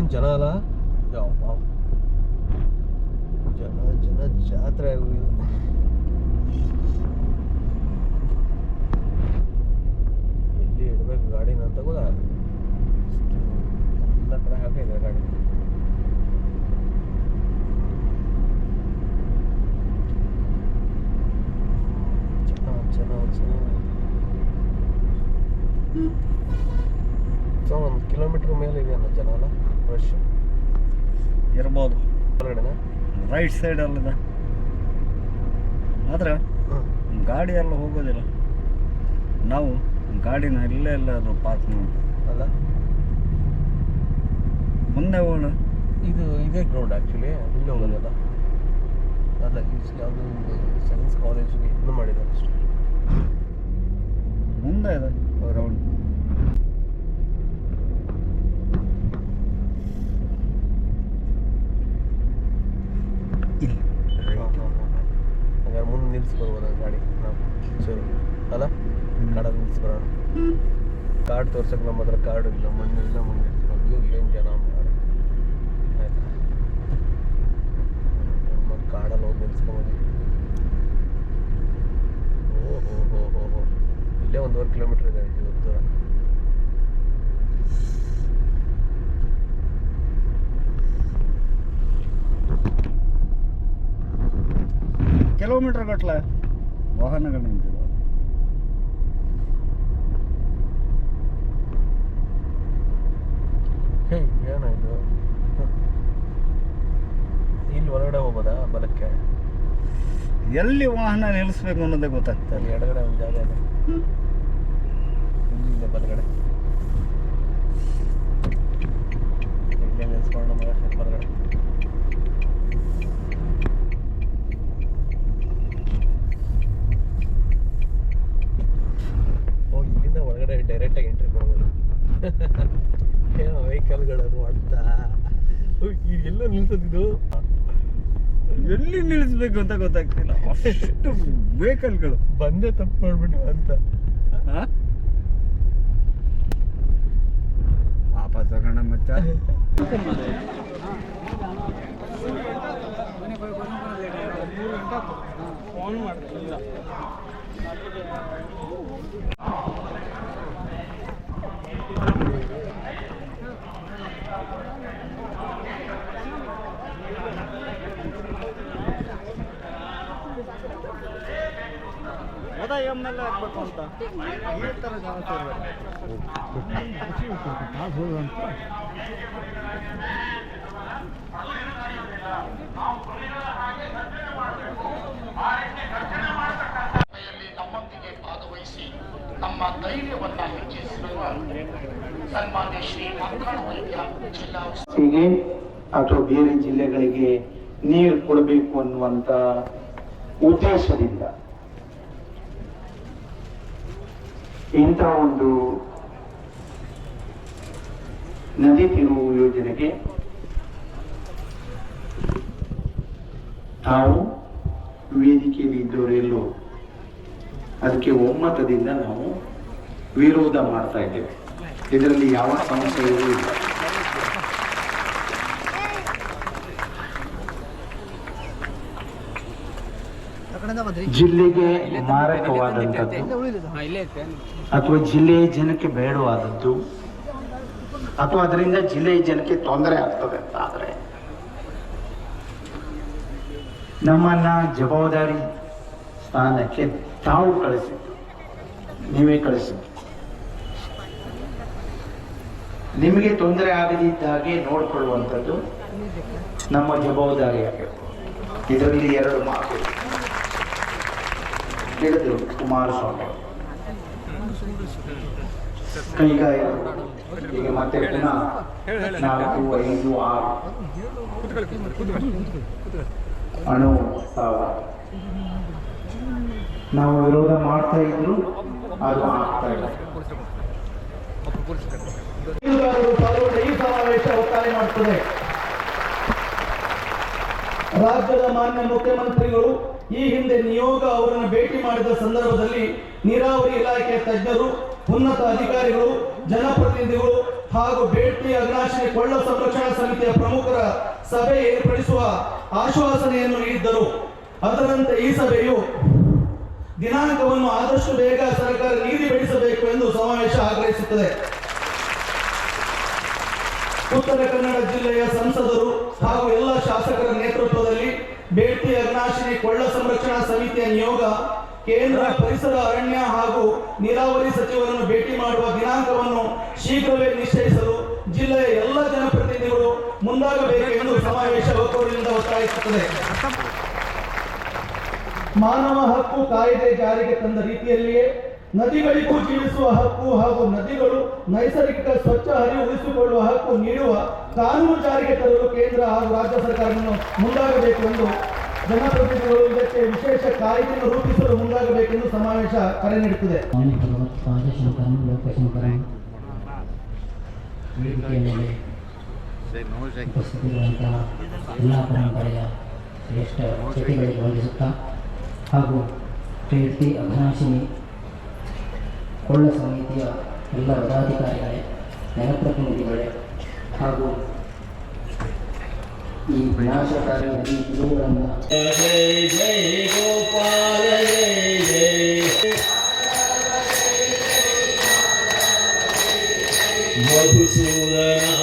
ಏನ್ ಜನ ಅಲ್ಲ? ಯವ್ವ. ಜನ ಜನ ಜಾತ್ರೆ ಆಗೋಗಿದೆ ಎಲ್ಲಿ ಇಡ್ಬೇಕು ಗಾಡಿನ ಅಂತ ಗೊತ್ತಾ ಎಲ್ಲ ಕಡೆ ಹಾಕಿದೆ ಗಾಡಿ. ಜನ ಜನ ಜನ ಸೊ ಒಂದು ಕಿಲೋಮೀಟ್ರ್ ಮೇಲೆ ಇದೆ ಅನ್ನೋ ಜನ ಅಲ್ಲ ರಶ್ ಇರ್ಬೋದು. ಹೊರಗಡೆನಾ ರೈಟ್ ಸೈಡ್ ಅಲ್ಲಿದೆ. ಆದ್ರೆ ಗಾಡಿ ಎಲ್ಲ ಹೋಗೋದಿಲ್ಲ. ನಾವು ಗಾಡಿನ ಇಲ್ಲೇ ಎಲ್ಲಾದ್ರೂ ಪಾರ್ಕ್ ಮಾಡಿ. ಅಲ್ಲ? ಮುಂದೆ ಹೋಗೋಣ. ಇದು ಇದೇ ಗ್ರೌಂಡ್ ಆ್ಯಕ್ಚುಲಿ ಇಲ್ಲಿ ಹೋಗೋದಲ್ಲ ಅಲ್ಲ ಯಾವುದು ಸೈನ್ಸ್ ಕಾಲೇಜಿಗೆ ಇದು ಮಾಡಿದ್ದಾರೆ ಅಷ್ಟೇ. ಮುಂದೆ ಇದೆ ಗ್ರೌಂಡ್ ಮುಂದೆ ಗಾಡಿ? ಹಾಂ ಸರಿ. ಅಲ್ಲ? ಕಾಡಲ್ಲಿ ನಿಲ್ಸ್ಬರೋಣ ಕಾರ್ಡ್ ತೋರ್ಸಕ್ಕೆ ನಮ್ಮ ಹತ್ರ ಕಾರ್ಡ್ ಇಲ್ಲ. ಮಣ್ಣು ಇಲ್ಲ ಮಣ್ಣು ಇಟ್ಕೊಂಡು ಏನು ಜನ. ಆಯ್ತಾ. ನಮ್ಮ ಕಾಡಲ್ಲಿ ಹೋಗಿ ನಿಲ್ಸ್ಕೊಬೋದು. ಓ ಹೋ ಹೋ ಹೋ ಹೋ. ಇಲ್ಲೇ ಒಂದೂವರೆ ಕಿಲೋಮೀಟ್ರ್ ಇದೆ ಇದು ದೂರ. ಕಿಲೋಮೀಟರ್ ಗಟ್ಟಲೆ ವಾಹನಗಳು ನಿಂತಿದ್ದಾವೆ ಹೇ ಏನಾಯ್ತು ಇಲ್ಲಿ ಒಳಗಡೆ ಹೋಗೋದಾ ಬಲಕ್ಕೆ? ಎಲ್ಲಿ ವಾಹನ ನಿಲ್ಲಿಸ್ಬೇಕು ಅನ್ನೋದೇ ಗೊತ್ತಾಗ್ತದೆ ಅಲ್ಲಿ ಎಡಗಡೆ ಒಂದು ಜಾಗ ಇದೆ. ಇಲ್ಲಿಂದ ಬಲಗಡೆ. ಇಲ್ಲೇ ನಿಲ್ಸ್ಕೊಂಡು ಬಲಗಡೆ ಓ ಇಲ್ಲಿಂದ ಒಳಗಡೆ ಡೈರೆಕ್ಟಾಗಿ ಎಂಟ್ರಿ ಕೊಡ್ಬೋದು ಏನೋ ವೆಹಿಕಲ್ಗಳನ್ನು ಮಾಡ್ತಾ ಎಲ್ಲೋ ನಿಲ್ಸೋದಿದು? ಎಲ್ಲಿ ನಿಲ್ಲಿಸ್ಬೇಕು ಅಂತ ಗೊತ್ತಾಗ್ತಿಲ್ಲ. ಅಷ್ಟು ವೆಹಿಕಲ್ಗಳು. ಬಂದೇ ತಪ್ಪು ಮಾಡ್ಬಿಟ್ಟು ಅಂತ. ಪಾಪ ತಗೋಣ ಮಚ್ಚ. ಹೋದ ಅಂತ ಈ ಥರ ನಮ್ಮೊಂದಿಗೆ ಭಾಗವಹಿಸಿ ನಮ್ಮ ಧೈರ್ಯವನ್ನ ಹೆಚ್ಚಿಸಿರುವ ಸನ್ಮಾನ್ಯ ಶ್ರೀ ಮಂಗಳ ವೈದ್ಯ ಜಿಲ್ಲಾ ಹೀಗೆ ಅಥವಾ ಬೇರೆ ಜಿಲ್ಲೆಗಳಿಗೆ ನೀರು ಕೊಡಬೇಕು ಅನ್ನುವಂತ ಉದ್ದೇಶದಿಂದ ಇಂಥ ಒಂದು ನದಿ ತಿರುವು ಯೋಜನೆಗೆ ನಾವು ವೇದಿಕೆಯಲ್ಲಿ ಇದ್ದವರೆಲ್ಲೂ ಅದಕ್ಕೆ ಒಮ್ಮತದಿಂದ ನಾವು ವಿರೋಧ ಮಾಡ್ತಾ ಇದ್ದೇವೆ. ಇದರಲ್ಲಿ ಯಾವ ಸಮಸ್ಯೆಗಳು ಇಲ್ಲ. ಜಿಲ್ಲೆಗೆ ಮಾರಕವಾದಂಥದ್ದು. ಅಥವಾ ಜಿಲ್ಲೆಯ ಜನಕ್ಕೆ ಬೇಡವಾದದ್ದು? ಅಥವಾ ಅದರಿಂದ ಜಿಲ್ಲೆಯ ಜನಕ್ಕೆ ತೊಂದರೆ ಆಗ್ತದೆ ಅಂತ ಆದ್ರೆ ನಮ್ಮನ್ನ ಜವಾಬ್ದಾರಿ ಸ್ಥಾನಕ್ಕೆ ತಾವು ಕಳಿಸಿದ್ದು. ನೀವೇ ಕಳಿಸಿದ್ದು. ನಿಮಗೆ ತೊಂದರೆ ಆಗದಿದ್ದಾಗೆ ನೋಡಿಕೊಳ್ಳುವಂಥದ್ದು ನಮ್ಮ ಜವಾಬ್ದಾರಿಯಾಗಿರುತ್ತೆ ಇದರಲ್ಲಿ ಎರಡು ಮಾತು. ಹೇಳಿದ್ರು ಕುಮಾರಸ್ವಾಮಿ ಈಗ ಈಗ ಮತ್ತೆ ಪುನಃ ನಾಲ್ಕು, ಐದು, ಆರು. ಅಣು ಸಾವಿರ ನಾವು ವಿರೋಧ ಮಾಡ್ತಾ ಇದ್ರು ಅದು ಆಗ್ತಾ ಇಲ್ಲ. ಈ ರಾಜ್ಯದ ಮಾನ್ಯ ಮುಖ್ಯಮಂತ್ರಿಗಳು ಈ ಹಿಂದೆ ನಿಯೋಗ ಅವರನ್ನು ಭೇಟಿ ಮಾಡಿದ ಸಂದರ್ಭದಲ್ಲಿ ನೀರಾವರಿ ಇಲಾಖೆಯ ತಜ್ಞರು, ಉನ್ನತ ಅಧಿಕಾರಿಗಳು, ಜನಪ್ರತಿನಿಧಿಗಳು ಹಾಗೂ ಭೇಟಿ ಅಗ್ನಾಶಿನಿ ಕೊಳ್ಳ ಸಂರಕ್ಷಣಾ ಸಮಿತಿಯ ಪ್ರಮುಖರ ಸಭೆ ಏರ್ಪಡಿಸುವ ಆಶ್ವಾಸನೆಯನ್ನು ನೀಡಿದ್ದರು. ಅದರಂತೆ ಈ ಸಭೆಯು ದಿನಾಂಕವನ್ನು ಆದಷ್ಟು ಬೇಗ ಸರ್ಕಾರ ಬೆಳೆಸಬೇಕು ಎಂದು ಸಮಾವೇಶ ಆಗ್ರಹಿಸುತ್ತದೆ. ಉತ್ತರ ಕನ್ನಡ ಜಿಲ್ಲೆಯ ಸಂಸದರು ಹಾಗೂ ಎಲ್ಲ ಶಾಸಕರ ನೇತೃತ್ವದಲ್ಲಿ ಬೇಟಿ ಅಗ್ನಾಶಿನಿ ಕೊಳ್ಳ ಸಂರಕ್ಷಣಾ ಸಮಿತಿಯ ನಿಯೋಗ ಕೇಂದ್ರ ಪರಿಸರ ಅರಣ್ಯ ಹಾಗೂ ನೀರಾವರಿ ಸಚಿವರನ್ನು ಭೇಟಿ ಮಾಡುವ ದಿನಾಂಕವನ್ನು ಶೀಘ್ರವೇ ನಿಶ್ಚಯಿಸಲು ಜಿಲ್ಲೆಯ ಎಲ್ಲ ಜನಪ್ರತಿನಿಧಿಗಳು ಮುಂದಾಗಬೇಕು ಎಂದು ಸಮಾವೇಶ ಒಕ್ಕೂರಿನಿಂದ ಒತ್ತಾಯಿಸುತ್ತದೆ. ಮಾನವ ಹಕ್ಕು ಕಾಯ್ದೆ ಜಾರಿಗೆ ತಂದ ರೀತಿಯಲ್ಲಿಯೇ ನದಿಗಳಿಗೂ ಜೀವಿಸುವ ಹಕ್ಕು ಹಾಗೂ ನದಿಗಳು ನೈಸರ್ಗಿಕ ಸ್ವಚ್ಛ ಹರಿವು ಉಳಿಸಿಕೊಳ್ಳುವ ಹಕ್ಕು ನೀಡುವ ಕಾನೂನು ಜಾರಿಗೆ ತರಲು ಕೇಂದ್ರ ಹಾಗೂ ರಾಜ್ಯ ಸರ್ಕಾರವನ್ನು ಮುಂದಾಗಬೇಕು ಎಂದು ಜನಪ್ರತಿನಿಧಿಗಳು ಇದಕ್ಕೆ ವಿಶೇಷ ಕಾಯ್ದೆಯನ್ನು ರೂಪಿಸಲು ಮುಂದಾಗಬೇಕೆಂದು ಸಮಾವೇಶ ಕರೆ ನೀಡುತ್ತದೆ. ಉಪಸ್ಥಿತಿರುವಂತಹ ಪರಂಪರೆಯ ಶ್ರೇಷ್ಠ ಕೃತಿಗಳಿಗೆ ವಂದಿಸುತ್ತಾ ಹಾಗೂ ಕೀರ್ತಿ ಅಘನಾಶಿನಿ ಕೊಳ್ಳ ಸಮಿತಿಯ ಎಲ್ಲ ಪದಾಧಿಕಾರಿಗಳೇ ಜನಪ್ರತಿನಿಧಿಗಳೇ ಹಾಗೂ ಈ ವಿನಾಶಕಾರಿ ನದಿ ತಿರುವುಗಳನ್ನು ಮಧುಸೂದನ